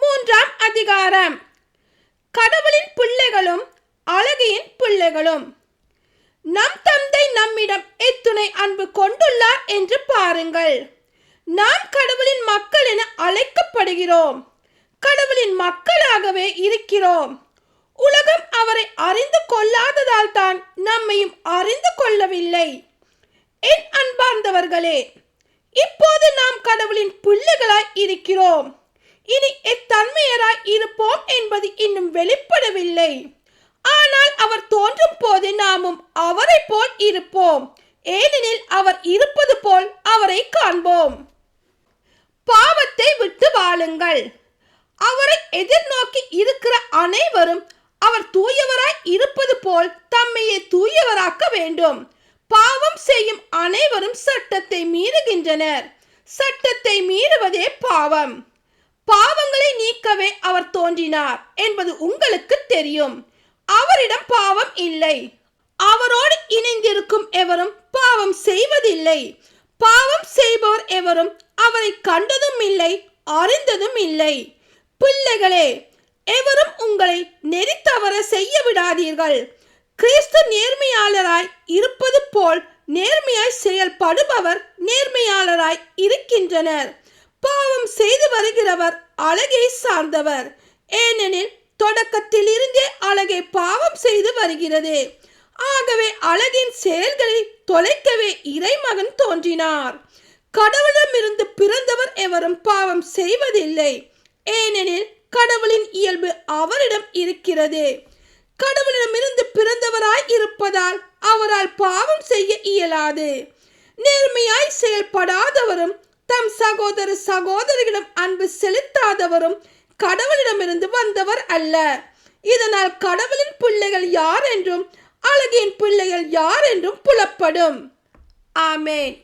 மூன்றாம் அதிகாரம். கடவுளின் பிள்ளைகளும் அழகியின் பிள்ளைகளும். நம் தந்தை நம்மிடம் எத்துணை அன்பு கொண்டுள்ளார் என்று பாருங்கள். நாம் கடவுளின் மக்கள் என அழைக்கப்படுகிறோம். கடவுளின் மக்களாகவே இருக்கிறோம். உலகம் அவரை அறிந்து கொள்ளாததால் தான் நம்மையும் அறிந்து கொள்ளவில்லை. என் அன்பார்ந்தவர்களே இப்போது நாம் கடவுளின் பிள்ளைகளாய் இருக்கிறோம். இனி எத்தன்மையராய் இருப்போம் என்பது இன்னும் வெளிப்படவில்லை. ஆனால் அவர் தோன்றும் போது நாமும் அவரை போல் இருப்போம். ஏனெனில் அவர் இருப்பது போல் அவரை காண்போம். பாவத்தை விட்டு வாழுங்கள். அவரை எதிர்நோக்கி இருக்கிற அனைவரும் அவர் தூயவராய் இருப்பது போல் தம்மையே தூயவராக்க வேண்டும். பாவம் செய்யும் அனைவரும் சட்டத்தை மீறுகின்றனர். சட்டத்தை மீறுவதே பாவம். பாவங்களை நீக்கவே அவர் தோன்றினார் என்பது உங்களுக்கு தெரியும். அவரிடம் பாவம் இல்லை. அவரோடு இணைந்திருக்கும் எவரும் பாவம் செய்வதில்லை. பாவம் செய்பவர் எவரும் அவரை கண்டதும் இல்லை அறிந்ததும் இல்லை. பிள்ளைகளே எவரும் உங்களை நெறி தவற செய்ய விடாதீர்கள். கிறிஸ்து நேர்மையாளராய் இருப்பது போல் நேர்மையாய் செயல்படுபவர் நேர்மையாளராய் இருக்கின்றனர். பாவம் செய்து வருகிறவர் அழகை சார்ந்தவர். ஏனெனில் தொடக்கத்தில் இருந்தே அழகை பாவம் செய்து வருகிறது. ஆகவே அழகின் செயல்களை தொலைக்கவே இறைமகன் தோன்றினார். கடவுளிடமிருந்து பிறந்தவர் எவரும் பாவம் செய்வதில்லை. ஏனெனில் கடவுளின் இயல்பு அவரிடம் இருக்கிறது. கடவுளிடமிருந்து பிறந்தவராய் இருப்பதால் அவரால் பாவம் செய்ய இயலாது. நேர்மையாய் செயல்படாதவரும் தம் சகோதர சகோதரிகளிடம் அன்பு செலுத்தாதவரும் கடவுளிடமிருந்து வந்தவர் அல்ல. இதனால் கடவுளின் பிள்ளைகள் யார் என்றும் அழகின் பிள்ளைகள் யார் என்றும் புலப்படும். ஆமேன்.